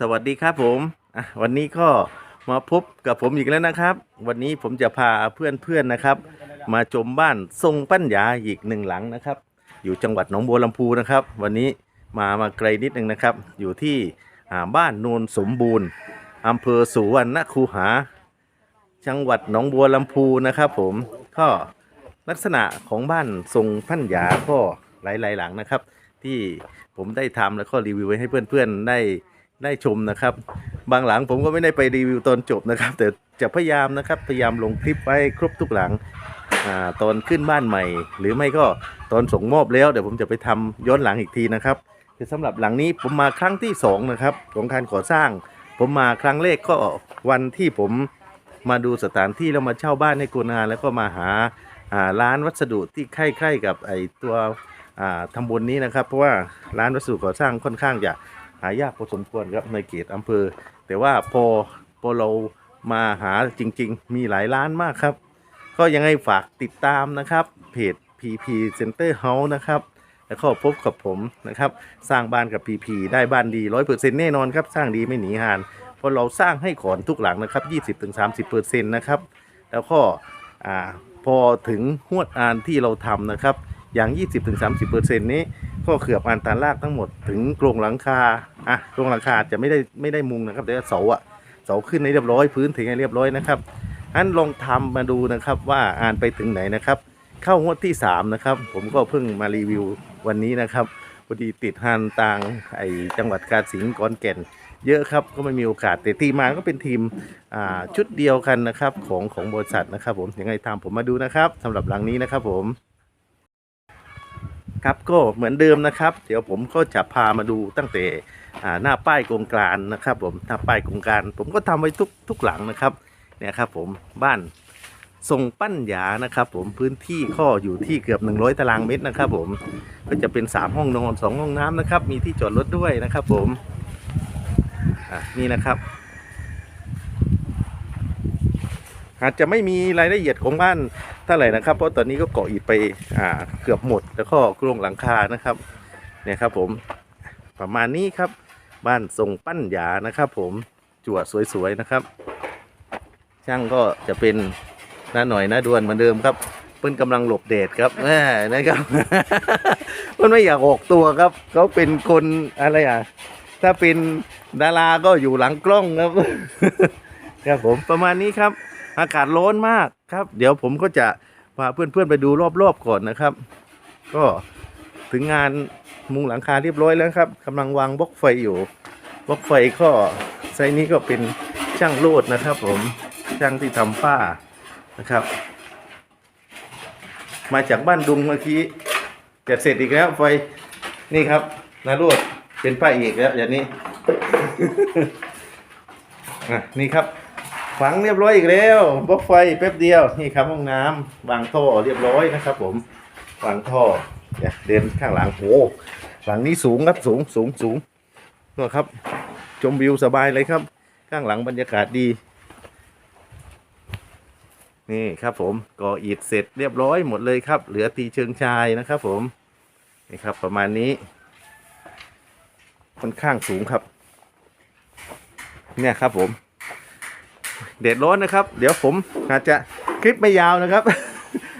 สวัสดีครับผมวันนี้ก็มาพบกับผมอีกแล้วนะครับ วันนี้ผมจะพาเพื่อนๆนะครับ มาชมบ้านทรงปัญญาอีกหนึ่งหลังนะครับ อยู่จังหวัดหนองบัวลำพูนะครับ วันนี้มามาไกลนิดนึงนะครับ อยู่ที่บ้านโนนสมบูรณ์อำเภอสุวรรณคูหา จังหวัดหนองบัวลำพูนะครับ ผมก็ลักษณะของบ้านทรงพันยาก็หลายๆหลังนะครับ ที่ผมได้ทำแล้วก็รีวิวไว้ให้เพื่อนๆได้ ได้ชมนะครับ บางหลังผมก็ไม่ได้ไปรีวิวตอนจบนะครับ แต่จะพยายามนะครับพยายามลงคลิปไว้ครบทุกหลังอตอนขึ้นบ้านใหม่ หรือไม่ก็ตอนส่งมอบแล้วเดี๋ยวผมจะไปทำย้อนหลังอีกทีนะครับคือสำหรับหลังนี้ผมมาครั้งที่สองนะครับของการก่อสร้าง ผมมาครั้งแรกก็วันที่ผมมาดูสถานที่แล้วมาเช่าบ้านให้กูนาแล้วก็มาหาร้านวัสดุที่ใกล้ๆกับไอตัวอ่าทำบุญนี้นะครับ เพราะว่าร้านวัสดุก่อสร้างค่อนข้างจะายากพอสมควรครับในเขตอำเภอ แต่ว่าพอพอเรามาหาจริง ๆ มีหลายร้านมากครับ ก็ยังไงฝากติดตามนะครับเพจ PP Center House นะครับ แล้วก็พบกับผมนะครับ สร้างบ้านกับ PP ได้บ้านดี 100%แน่นอนครับ สร้างดีไม่หนีหานเพราะเราสร้างให้ก่อนทุกหลังนะครับ 20-30%นะครับ แล้วก็พอถึงหวดอานที่เราทำนะครับ อย่าง 20-30%นี้ ก็เขือบอานตานลากทั้งหมดถึงโครงหลังคาอะโครงหลังคาจะไม่ได้ไม่ได้มุงนะครับแต่ว่าเสาอะเสาขึ้นให้เรียบร้อยพื้นถึงให้เรียบร้อยนะครับอันลองทำมาดูนะครับว่าอ่านไปถึงไหนนะครับ เข้างวดที่3นะครับผมก็เพิ่งมารีวิววันนี้นะครับพอดีติดฮันต่างไอจังหวัดกาฬสินธุ์ขอนแก่น เยอะครับก็ไม่มีโอกาสแต่ทีมมาก็เป็นทีมอ่าชุดเดียวกันนะครับของของบริษัทนะครับ ผมยังไงตามผมมาดูนะครับสำหรับหลังนี้นะครับผม ครับก็เหมือนเดิมนะครับ เดี๋ยวผมก็จะพามาดูตั้งแต่หน้าป้ายโครงการนะครับ ผมหน้าป้ายโครงการ ผมก็ทำไว้ทุกทุกหลังนะครับเนี่ยครับผมบ้านทรงปั้นหยานะครับ ผมพื้นที่ก็อยู่ที่เกือบ 100 ตารางเมตรนะครับ ผมก็จะเป็น 3 ห้องนอน 2 ห้องน้ำนะครับ มีที่จอดรถด้วยนะครับ ผมนี่นะครับ อาจจะไม่มีรายละเอียดของบ้านเท่าไหร่นะครับ เพราะตอนนี้ก็เกาะอิฐไปอ่าเกือบหมด แล้วก็โครงหลังคานะครับเนี่ยครับผมประมาณนี้ครับ บ้านทรงปั้นหยานะครับ ผมจั่วสวยๆนะครับ ช่างก็จะเป็นน้าหน่อยน้าดวนเหมือนเดิมครับเพิ่นกำลังหลบแดดครับแหมนะครับเพิ่นไม่อยากออกตัวครับเขาเป็นคนอะไรอะถ้าเป็นดาราก็อยู่หลังกล้องครับ ครับผมประมาณนี้ครับ อากาศร้อนมากครับ เดี๋ยวผมก็จะพาเพื่อนๆไปดูรอบๆก่อนนะครับ ก็ถึงงานมุงหลังคาเรียบร้อยแล้วครับกำลังวางบล็อกไฟอยู่บล็อกไฟก็ไซนี้ก็เป็นช่างโลดนะครับ ผมช่างที่ทำฝ้านะครับ มาจากบ้านดุงเมื่อกี้จะเสร็จอีกแล้วไฟนี่ครับนาโรดเป็นป้าเอกแล้วอย่างนี้นี่ครับ ฝังเรียบร้อยอีกแล้วบล็อกไฟแป๊บเดียวนี่ครับห้องน้ำวางท่อเรียบร้อยนะครับ ผมวางท่อเนี่ยเดินข้างหลังโอ้หลังนี้สูงครับสูงสูงสูงก็ครับ ชมวิวสบายเลยครับ ข้างหลังบรรยากาศดี นี่ครับผมก่ออิฐเสร็จเรียบร้อยหมดเลยครับ เหลือตีเชิงชายนะครับ ผมนี่ครับประมาณนี้ค่อนข้างสูงครับ เนี่ยครับผม เด็ดร้อนนะครับ เดี๋ยวผมอาจจะคลิปไม่ยาวนะครับ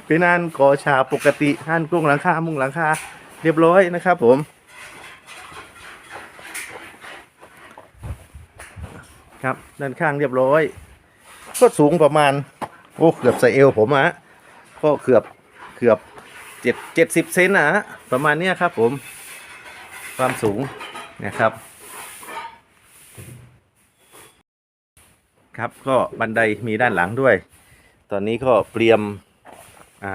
เป็นงานก่อฉาปกติห้านกรุงหลังคามุงหลังคาเรียบร้อยนะครับผมครับด้านข้างเรียบร้อย ก็สูงประมาณโอ้เกือบใส่เอวผมอะก็เกือบเกือบเจ็ดเจ็ดสิบเซนนะฮะประมาณเนี้ยครับผม ความสูงนะครับ ครับ ก็บันไดมีด้านหลังด้วย ตอนนี้ก็เตรียมอ่า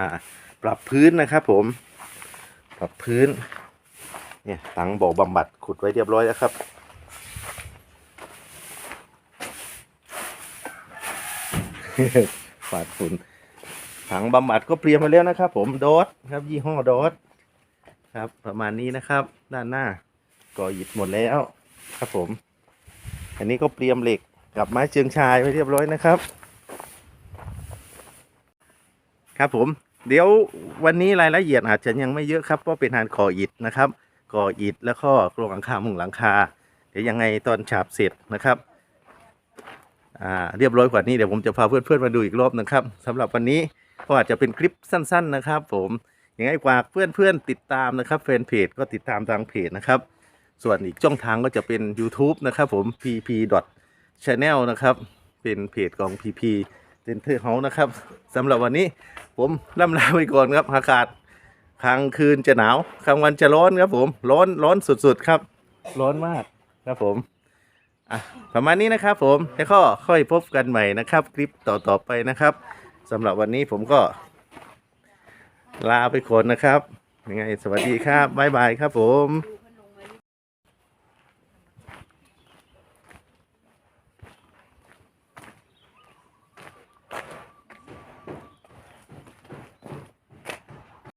ปรับพื้นนะครับ ผม ปรับพื้น เนี่ยถังบ่อบำบัดขุดไว้เรียบร้อยแล้วครับฝาดฝุ่นถังบำบัดก็เตรียมมาแล้วนะครับ ผมโดสครับ ยี่ห้อโดสครับ ประมาณนี้นะครับ ด้านหน้าก่อหยิบหมดแล้ว ครับผม อันนี้ก็เตรียมเหล็ก กับไม้เชืองชายไว้เรียบร้อยนะครับ ครับผมเดี๋ยววันนี้รายละเอียดอาจจะยังไม่เยอะครับเพราะเป็นงานก่ออิฐนะครับก่ออิฐแล้วก็โครงหลังคามุงหลังคา เดี๋ยวยังไงตอนฉาบเสร็จนะครับอ่าเรียบร้อยกว่านี้เดี๋ยวผมจะพาเพื่อนๆมาดูอีกรอบนะครับสำหรับวันนี้ก็อาจจะเป็นคลิปสั้น ๆนะครับ ผมยังไงฝากเพื่อนๆติดตามนะครับแฟนเพจก็ติดตามทางเพจนะครับ ส่วนอีกช่องทางก็จะเป็น YouTube นะครับผม pp channel นะครับ เป็นเพจของ pp Center House นะครับสำหรับวันนี้ผมล่ำลาไปก่อนครับอากาศกลางคืนจะหนาวกลางวันจะร้อนครับผมร้อนร้อนสุดๆครับ ร้อนมากครับผมอะประมาณนี้นะครับผมแล้วก็ค่อยพบกันใหม่นะครับ คลิปต่อๆไปนะครับสำหรับวันนี้ผมก็ ลาไปก่อนนะครับยังไงสวัสดีครับบ๊ายบายครับผม